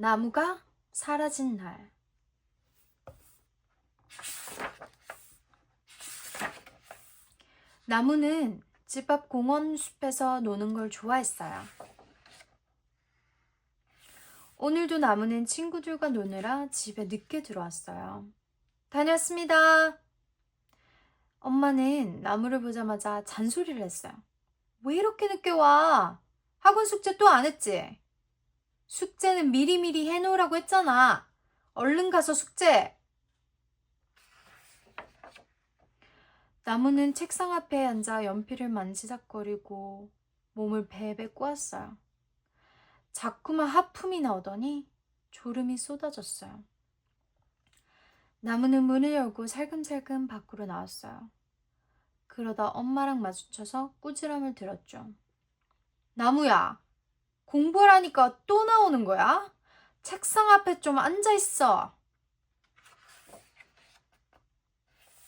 나무가 사라진 날. 나무는 집 앞 공원 숲에서 노는 걸 좋아했어요. 오늘도 나무는 친구들과 노느라 집에 늦게 들어왔어요. 다녀왔습니다. 엄마는 나무를 보자마자 잔소리를 했어요. 왜 이렇게 늦게 와? 학원 숙제 또 안 했지? 숙제는 미리미리 해놓으라고 했잖아. 얼른 가서 숙제. 나무는 책상 앞에 앉아 연필을 만지작거리고 몸을 베베 꼬았어요. 자꾸만 하품이 나오더니 졸음이 쏟아졌어요. 나무는 문을 열고 살금살금 밖으로 나왔어요. 그러다 엄마랑 마주쳐서 꾸지람을 들었죠. 나무야, 공부하라니까 또 나오는 거야? 책상 앞에 좀 앉아 있어.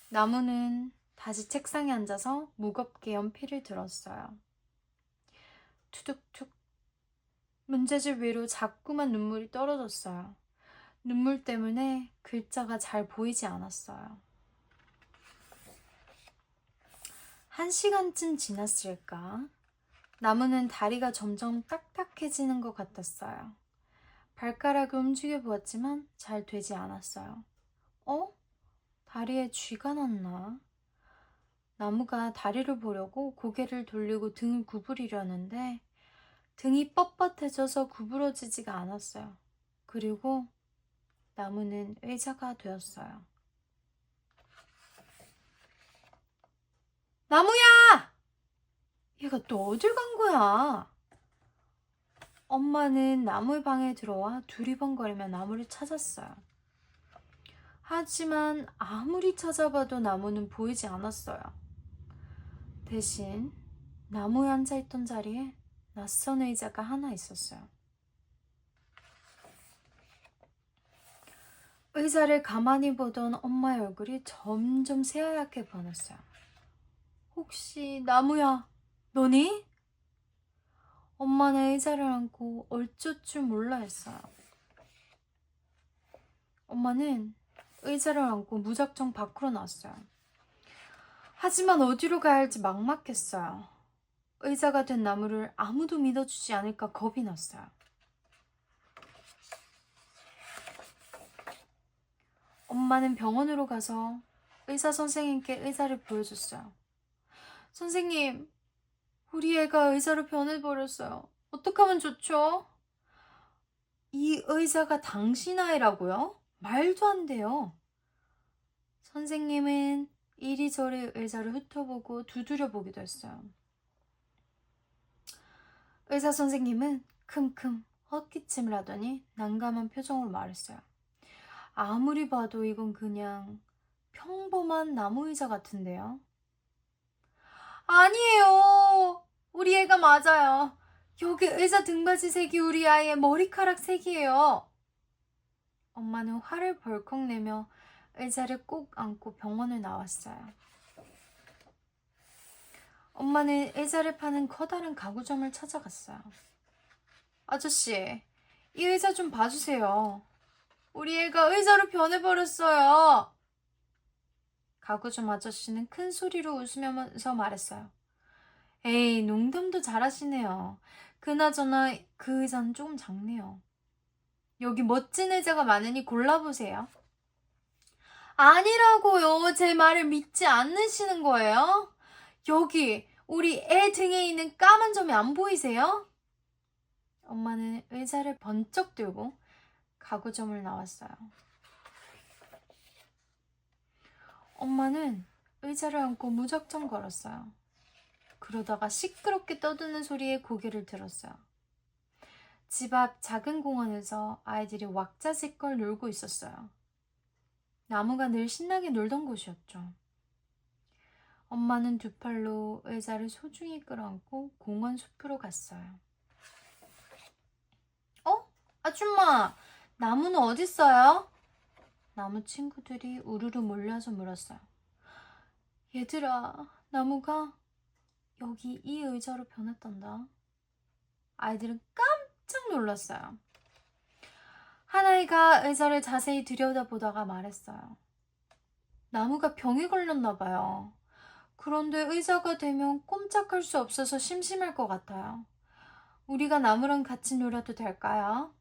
나무는 다시 책상에 앉아서 무겁게 연필을 들었어요. 투둑툭. 문제집 위로 자꾸만 눈물이 떨어졌어요. 눈물 때문에 글자가 잘 보이지 않았어요. 한 시간쯤 지났을까? 나무는 다리가 점점 딱딱해지는 것 같았어요. 발가락을 움직여 보았지만 잘 되지 않았어요. 어? 다리에 쥐가 났나? 나무가 다리를 보려고 고개를 돌리고 등을 구부리려는데 등이 뻣뻣해져서 구부러지지가 않았어요. 그리고 나무는 의자가 되었어요. 나무야! 얘가 또 어딜 간 거야? 엄마는 나무의 방에 들어와 두리번거리며 나무를 찾았어요. 하지만 아무리 찾아봐도 나무는 보이지 않았어요. 대신 나무에 앉아있던 자리에 낯선 의자가 하나 있었어요. 의자를 가만히 보던 엄마의 얼굴이 점점 새하얗게 변했어요. 혹시 나무야, 너니? 엄마는 의자를 안고 어쩔 줄 몰라 했어요. 엄마는 의자를 안고 무작정 밖으로 나왔어요. 하지만 어디로 가야 할지 막막했어요. 의자가 된 나무를 아무도 믿어주지 않을까 겁이 났어요. 엄마는 병원으로 가서 의사 선생님께 의자를 보여줬어요. 선생님, 우리 애가 의자로 변해버렸어요. 어떡하면 좋죠? 이 의자가 당신 아이라고요? 말도 안 돼요. 선생님은 이리저리 의자를 훑어보고 두드려 보기도 했어요. 의사 선생님은 킁킁 헛기침을 하더니 난감한 표정으로 말했어요. 아무리 봐도 이건 그냥 평범한 나무 의자 같은데요. 아니에요. 우리 애가 맞아요. 여기 의자 등받이 색이 우리 아이의 머리카락 색이에요. 엄마는 화를 벌컥 내며 의자를 꼭 안고 병원을 나왔어요. 엄마는 의자를 파는 커다란 가구점을 찾아갔어요. 아저씨, 이 의자 좀 봐주세요. 우리 애가 의자로 변해버렸어요. 가구점 아저씨는 큰 소리로 웃으면서 말했어요. 에이, 농담도 잘하시네요. 그나저나 그 의자는 조금 작네요. 여기 멋진 의자가 많으니 골라보세요. 아니라고요. 제 말을 믿지 않으시는 거예요? 여기 우리 애 등에 있는 까만 점이 안 보이세요? 엄마는 의자를 번쩍 들고 가구점을 나왔어요. 엄마는 의자를 안고 무작정 걸었어요. 그러다가 시끄럽게 떠드는 소리에 고개를 들었어요. 집 앞 작은 공원에서 아이들이 왁자지껄 놀고 있었어요. 나무가 늘 신나게 놀던 곳이었죠. 엄마는 두 팔로 의자를 소중히 끌어안고 공원 숲으로 갔어요. 어? 아줌마, 나무는 어딨어요? 나무 친구들이 우르르 몰려서 물었어요. 얘들아, 나무가 여기 이 의자로 변했단다. 아이들은 깜짝 놀랐어요. 하나이가 의자를 자세히 들여다보다가 말했어요. 나무가 병에 걸렸나 봐요. 그런데 의자가 되면 꼼짝할 수 없어서 심심할 것 같아요. 우리가 나무랑 같이 놀아도 될까요?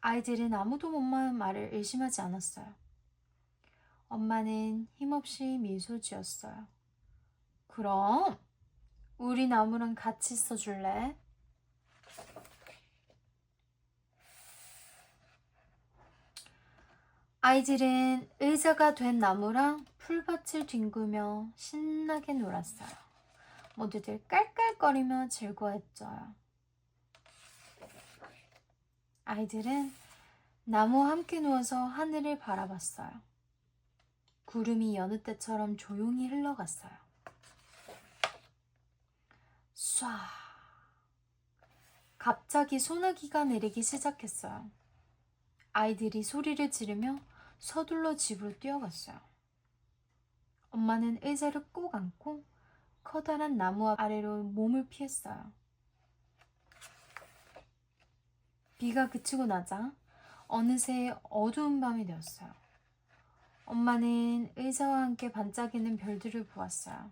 아이들은 아무도 못마는 말을 의심하지 않았어요. 엄마는 힘없이 미소 지었어요. 그럼 우리 나무랑 같이 있어 줄래? 아이들은 의자가 된 나무랑 풀밭을 뒹구며 신나게 놀았어요. 모두들 깔깔거리며 즐거워했죠. 아이들은 나무와 함께 누워서 하늘을 바라봤어요. 구름이 여느 때처럼 조용히 흘러갔어요. 쏴. 갑자기 소나기가 내리기 시작했어요. 아이들이 소리를 지르며 서둘러 집으로 뛰어갔어요. 엄마는 의자를 꼭 안고 커다란 나무 아래로 몸을 피했어요. 비가 그치고 나자 어느새 어두운 밤이 되었어요. 엄마는 의자와 함께 반짝이는 별들을 보았어요.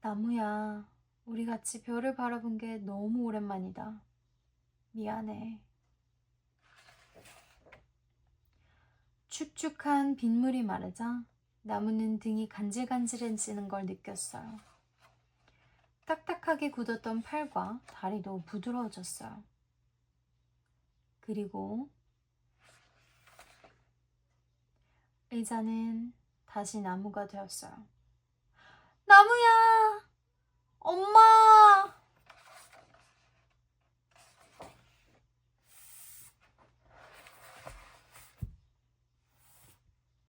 나무야, 우리 같이 별을 바라본 게 너무 오랜만이다. 미안해. 축축한 빗물이 마르자 나무는 등이 간질간질해지는 걸 느꼈어요. 딱딱하게 굳었던 팔과 다리도 부드러워졌어요. 그리고 의자는 다시 나무가 되었어요. 나무야! 엄마!